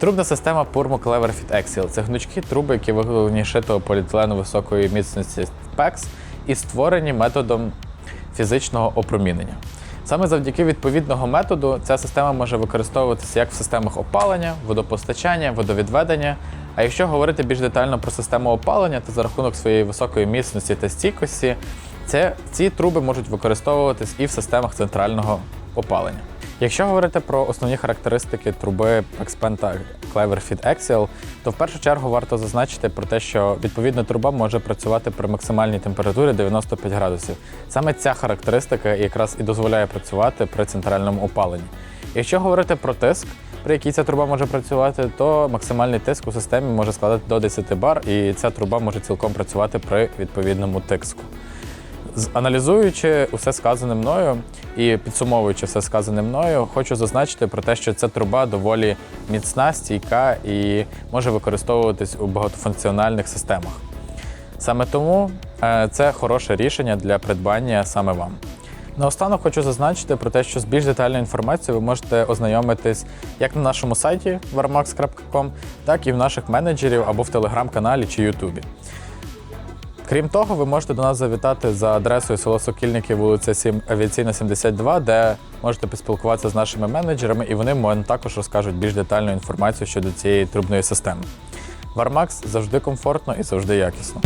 Трубна система Purmo Clever Fit Axial це гнучкі труби, які виготовлені шитого поліетилену високої міцності PEX і створені методом фізичного опромінення. Саме завдяки відповідного методу ця система може використовуватися як в системах опалення, водопостачання, водовідведення. А якщо говорити більш детально про систему опалення, то за рахунок своєї високої міцності та стійкості, це, ці труби можуть використовуватись і в системах центрального опалення. Якщо говорити про основні характеристики труби Expenta Clever Fit Axial, то в першу чергу варто зазначити про те, що відповідна труба може працювати при максимальній температурі 95 градусів. Саме ця характеристика якраз і дозволяє працювати при центральному опаленні. Якщо говорити про тиск, при якій ця труба може працювати, то максимальний тиск у системі може складати до 10 бар, і ця труба може цілком працювати при відповідному тиску. Аналізуючи усе сказане мною і підсумовуючи все сказане мною, хочу зазначити про те, що ця труба доволі міцна, стійка і може використовуватись у багатофункціональних системах. Саме тому е, це хороше рішення для придбання саме вам. Наостанок хочу зазначити про те, що з більш детальною інформацією ви можете ознайомитись як на нашому сайті warmax.com, так і в наших менеджерів або в телеграм-каналі чи Ютубі. Крім того, ви можете до нас завітати за адресою село Сокільники, вулиця 7, Авіаційна 72, де можете поспілкуватися з нашими менеджерами, і вони вам також розкажуть більш детальну інформацію щодо цієї трубної системи. Вармакс завжди комфортно і завжди якісно.